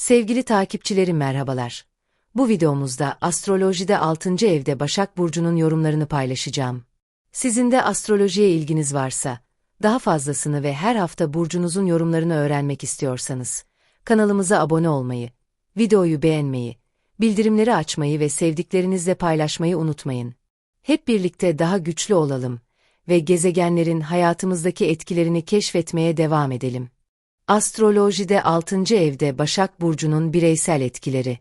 Sevgili takipçilerim merhabalar. Bu videomuzda astrolojide 6. evde Başak Burcu'nun yorumlarını paylaşacağım. Sizin de astrolojiye ilginiz varsa, daha fazlasını ve her hafta burcunuzun yorumlarını öğrenmek istiyorsanız, kanalımıza abone olmayı, videoyu beğenmeyi, bildirimleri açmayı ve sevdiklerinizle paylaşmayı unutmayın. Hep birlikte daha güçlü olalım ve gezegenlerin hayatımızdaki etkilerini keşfetmeye devam edelim. Astrolojide 6. evde Başak Burcu'nun bireysel etkileri.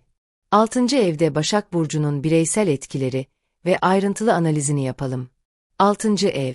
6. evde Başak Burcu'nun bireysel etkileri ve ayrıntılı analizini yapalım. 6. ev,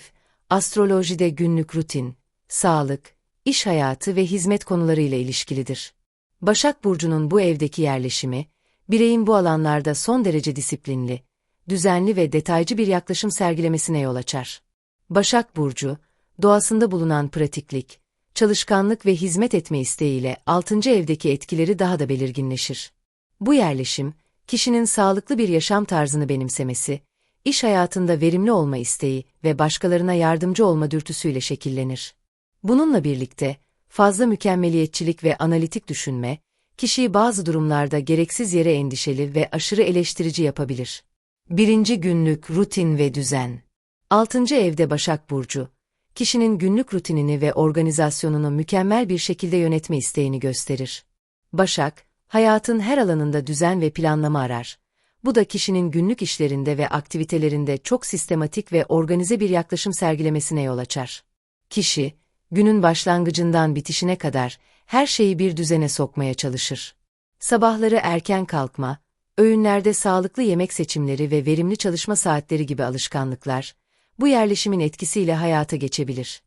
astrolojide günlük rutin, sağlık, iş hayatı ve hizmet konularıyla ilişkilidir. Başak Burcu'nun bu evdeki yerleşimi, bireyin bu alanlarda son derece disiplinli, düzenli ve detaycı bir yaklaşım sergilemesine yol açar. Başak Burcu, doğasında bulunan pratiklik, çalışkanlık ve hizmet etme isteğiyle 6. evdeki etkileri daha da belirginleşir. Bu yerleşim, kişinin sağlıklı bir yaşam tarzını benimsemesi, iş hayatında verimli olma isteği ve başkalarına yardımcı olma dürtüsüyle şekillenir. Bununla birlikte, fazla mükemmeliyetçilik ve analitik düşünme, kişiyi bazı durumlarda gereksiz yere endişeli ve aşırı eleştirici yapabilir. Birinci günlük rutin ve düzen. 6. evde Başak Burcu, kişinin günlük rutinini ve organizasyonunu mükemmel bir şekilde yönetme isteğini gösterir. Başak, hayatın her alanında düzen ve planlama arar. Bu da kişinin günlük işlerinde ve aktivitelerinde çok sistematik ve organize bir yaklaşım sergilemesine yol açar. Kişi, günün başlangıcından bitişine kadar her şeyi bir düzene sokmaya çalışır. Sabahları erken kalkma, öğünlerde sağlıklı yemek seçimleri ve verimli çalışma saatleri gibi alışkanlıklar, bu yerleşimin etkisiyle hayata geçebilir.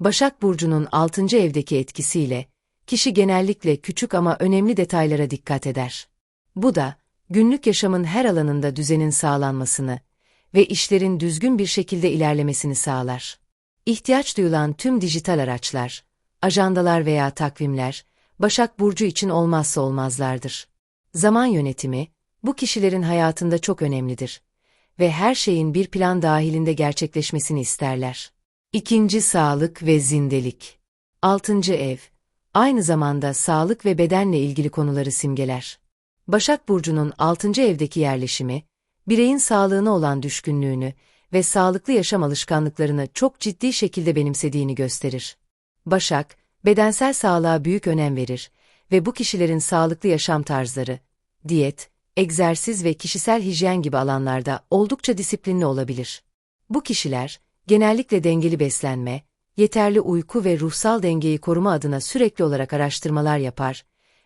Başak Burcu'nun 6. evdeki etkisiyle, kişi genellikle küçük ama önemli detaylara dikkat eder. Bu da, günlük yaşamın her alanında düzenin sağlanmasını ve işlerin düzgün bir şekilde ilerlemesini sağlar. İhtiyaç duyulan tüm dijital araçlar, ajandalar veya takvimler, Başak Burcu için olmazsa olmazlardır. Zaman yönetimi, bu kişilerin hayatında çok önemlidir ve her şeyin bir plan dahilinde gerçekleşmesini isterler. İkinci sağlık ve zindelik. Altıncı ev, aynı zamanda sağlık ve bedenle ilgili konuları simgeler. Başak Burcu'nun altıncı evdeki yerleşimi, bireyin sağlığına olan düşkünlüğünü ve sağlıklı yaşam alışkanlıklarını çok ciddi şekilde benimsediğini gösterir. Başak, bedensel sağlığa büyük önem verir ve bu kişilerin sağlıklı yaşam tarzları, diyet, egzersiz ve kişisel hijyen gibi alanlarda oldukça disiplinli olabilir. Bu kişiler, genellikle dengeli beslenme, yeterli uyku ve ruhsal dengeyi koruma adına sürekli olarak araştırmalar yapar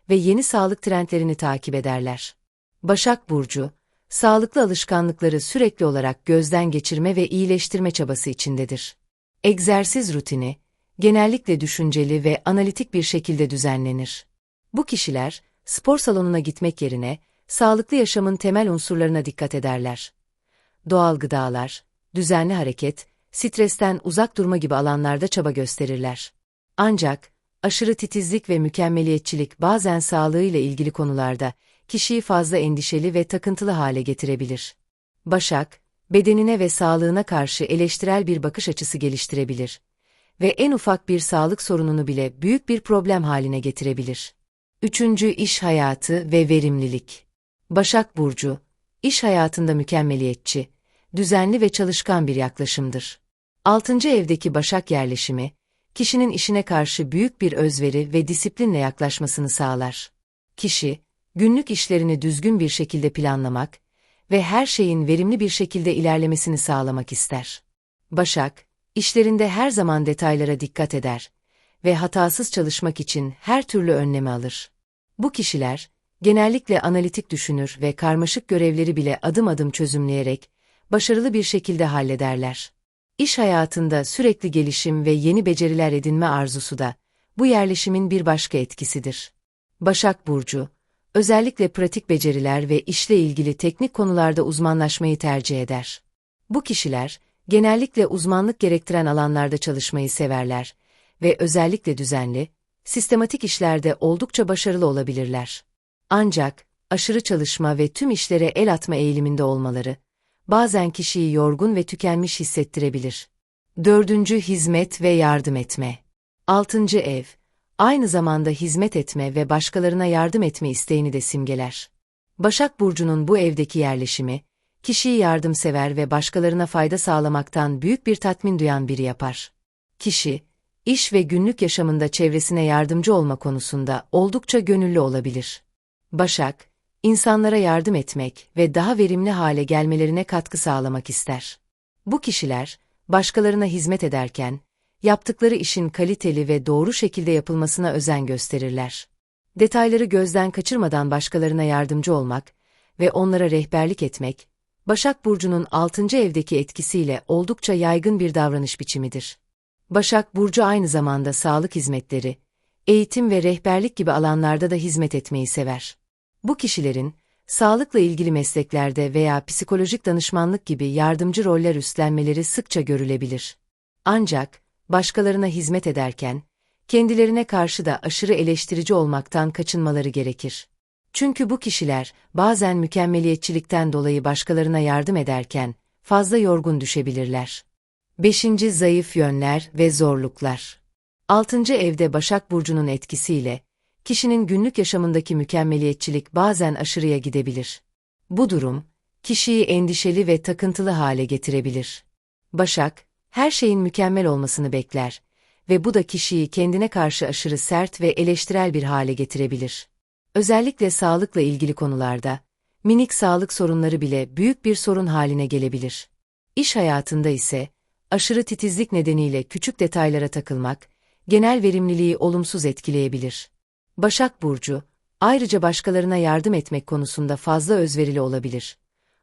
ve yeni sağlık trendlerini takip ederler. Başak Burcu, sağlıklı alışkanlıkları sürekli olarak gözden geçirme ve iyileştirme çabası içindedir. Egzersiz rutini, genellikle düşünceli ve analitik bir şekilde düzenlenir. Bu kişiler, spor salonuna gitmek yerine, sağlıklı yaşamın temel unsurlarına dikkat ederler. Doğal gıdalar, düzenli hareket, stresten uzak durma gibi alanlarda çaba gösterirler. Ancak, aşırı titizlik ve mükemmeliyetçilik bazen sağlığıyla ilgili konularda kişiyi fazla endişeli ve takıntılı hale getirebilir. Başak, bedenine ve sağlığına karşı eleştirel bir bakış açısı geliştirebilir ve en ufak bir sağlık sorununu bile büyük bir problem haline getirebilir. Üçüncü iş hayatı ve verimlilik. Başak Burcu, iş hayatında mükemmeliyetçi, düzenli ve çalışkan bir yaklaşımdır. Altıncı evdeki Başak yerleşimi, kişinin işine karşı büyük bir özveri ve disiplinle yaklaşmasını sağlar. Kişi, günlük işlerini düzgün bir şekilde planlamak ve her şeyin verimli bir şekilde ilerlemesini sağlamak ister. Başak, işlerinde her zaman detaylara dikkat eder ve hatasız çalışmak için her türlü önlemi alır. Bu kişiler, genellikle analitik düşünür ve karmaşık görevleri bile adım adım çözümleyerek, başarılı bir şekilde hallederler. İş hayatında sürekli gelişim ve yeni beceriler edinme arzusu da, bu yerleşimin bir başka etkisidir. Başak Burcu, özellikle pratik beceriler ve işle ilgili teknik konularda uzmanlaşmayı tercih eder. Bu kişiler, genellikle uzmanlık gerektiren alanlarda çalışmayı severler ve özellikle düzenli, sistematik işlerde oldukça başarılı olabilirler. Ancak, aşırı çalışma ve tüm işlere el atma eğiliminde olmaları, bazen kişiyi yorgun ve tükenmiş hissettirebilir. Dördüncü hizmet ve yardım etme. Altıncı ev, aynı zamanda hizmet etme ve başkalarına yardım etme isteğini de simgeler. Başak Burcu'nun bu evdeki yerleşimi, kişiyi yardımsever ve başkalarına fayda sağlamaktan büyük bir tatmin duyan biri yapar. Kişi, iş ve günlük yaşamında çevresine yardımcı olma konusunda oldukça gönüllü olabilir. Başak, insanlara yardım etmek ve daha verimli hale gelmelerine katkı sağlamak ister. Bu kişiler, başkalarına hizmet ederken, yaptıkları işin kaliteli ve doğru şekilde yapılmasına özen gösterirler. Detayları gözden kaçırmadan başkalarına yardımcı olmak ve onlara rehberlik etmek, Başak Burcu'nun 6. evdeki etkisiyle oldukça yaygın bir davranış biçimidir. Başak Burcu aynı zamanda sağlık hizmetleri, eğitim ve rehberlik gibi alanlarda da hizmet etmeyi sever. Bu kişilerin, sağlıkla ilgili mesleklerde veya psikolojik danışmanlık gibi yardımcı roller üstlenmeleri sıkça görülebilir. Ancak, başkalarına hizmet ederken, kendilerine karşı da aşırı eleştirici olmaktan kaçınmaları gerekir. Çünkü bu kişiler, bazen mükemmeliyetçilikten dolayı başkalarına yardım ederken, fazla yorgun düşebilirler. 5. Zayıf yönler ve zorluklar 6. evde Başak Burcu'nun etkisiyle, kişinin günlük yaşamındaki mükemmeliyetçilik bazen aşırıya gidebilir. Bu durum, kişiyi endişeli ve takıntılı hale getirebilir. Başak, her şeyin mükemmel olmasını bekler ve bu da kişiyi kendine karşı aşırı sert ve eleştirel bir hale getirebilir. Özellikle sağlıkla ilgili konularda, minik sağlık sorunları bile büyük bir sorun haline gelebilir. İş hayatında ise, aşırı titizlik nedeniyle küçük detaylara takılmak, genel verimliliği olumsuz etkileyebilir. Başak Burcu, ayrıca başkalarına yardım etmek konusunda fazla özverili olabilir.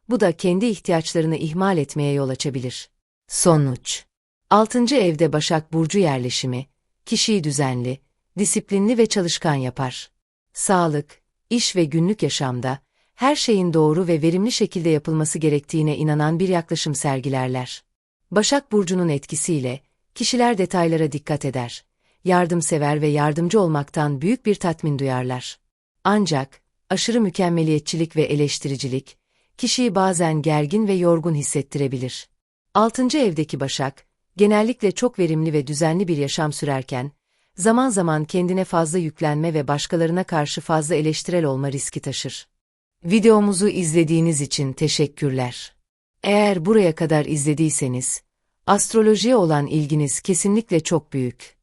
Bu da kendi ihtiyaçlarını ihmal etmeye yol açabilir. Sonuç 6. evde Başak Burcu yerleşimi, kişiyi düzenli, disiplinli ve çalışkan yapar. Sağlık, iş ve günlük yaşamda, her şeyin doğru ve verimli şekilde yapılması gerektiğine inanan bir yaklaşım sergilerler. Başak Burcu'nun etkisiyle, kişiler detaylara dikkat eder, yardımsever ve yardımcı olmaktan büyük bir tatmin duyarlar. Ancak, aşırı mükemmeliyetçilik ve eleştiricilik, kişiyi bazen gergin ve yorgun hissettirebilir. 6. evdeki Başak, genellikle çok verimli ve düzenli bir yaşam sürerken, zaman zaman kendine fazla yüklenme ve başkalarına karşı fazla eleştirel olma riski taşır. Videomuzu izlediğiniz için teşekkürler. Eğer buraya kadar izlediyseniz, astrolojiye olan ilginiz kesinlikle çok büyük.